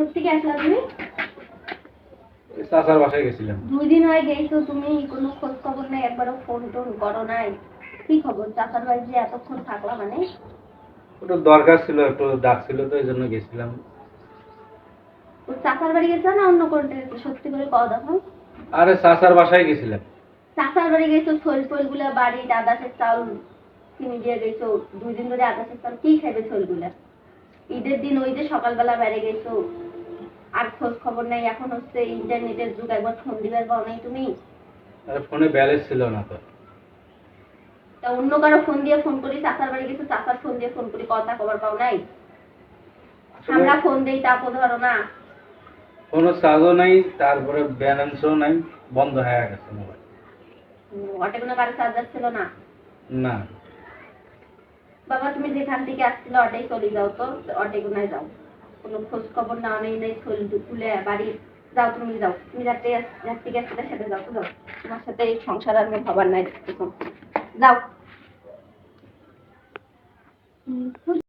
কোথেকে আসলা তুমি? চাচার বাসায় গেছিলাম। দুই দিন হয়ে গেছো তুমি কোনো খোঁজ খবর নাই একবারও ফোন টোন করো নাই। কি খবর? চাচার এতক্ষণ থাকলা মানে? একটু দরকার ছিল একটু ডাক ছিল তো এই জন্য গেছিলাম। চাচার বাড়ি গেছো না অন্য গেছো সত্যি করে কও দেখো। আরে চাচার বাসায় গেছিলাম। চাচার বাড়ি গেছো থল ফলগুলা বাড়ি আদাসের চাউল কিনে দিয়ে গেছো। দুই দিন ধরে আদাসের চাউল কি গুলা ঈদের দিন ওই যে সকালবেলা বেড়ে গেছো। আর খোঁজ খবর নাই এখন হচ্ছে ইন্টারনেটের যুগ একবার ফোন দিবার পাও নাই তুমি? আরে ফোনে ব্যালেন্স ছিল না তো। তা অন্য কারও ফোন দিয়ে ফোন করি চাচার বাড়ি গেছো চাচার ফোন দিয়ে ফোন করি কথা খবর পাও নাই? আমরা ফোন দেই তাপো ধরো না। কোনো চার্জও নাই তারপরে ব্যালেন্সও নাই বন্ধ হয়ে গেছে মোবাইল ওটা কোনো কারও চার্জার ছিল না? না। বাবা তুমি যেখান থেকে আসছিলে অটাই চলে যাও তো অটাই কোনায় যাও? কোনো খোঁজ খবর না নেই নেই থল তুলে বাড়ি। যাও তুমি যাও। তুমি যাতে যার গেছে সাথে যাও তো যাও। তোমার সাথে এই সংসার আর ভাবার নাই। যাও।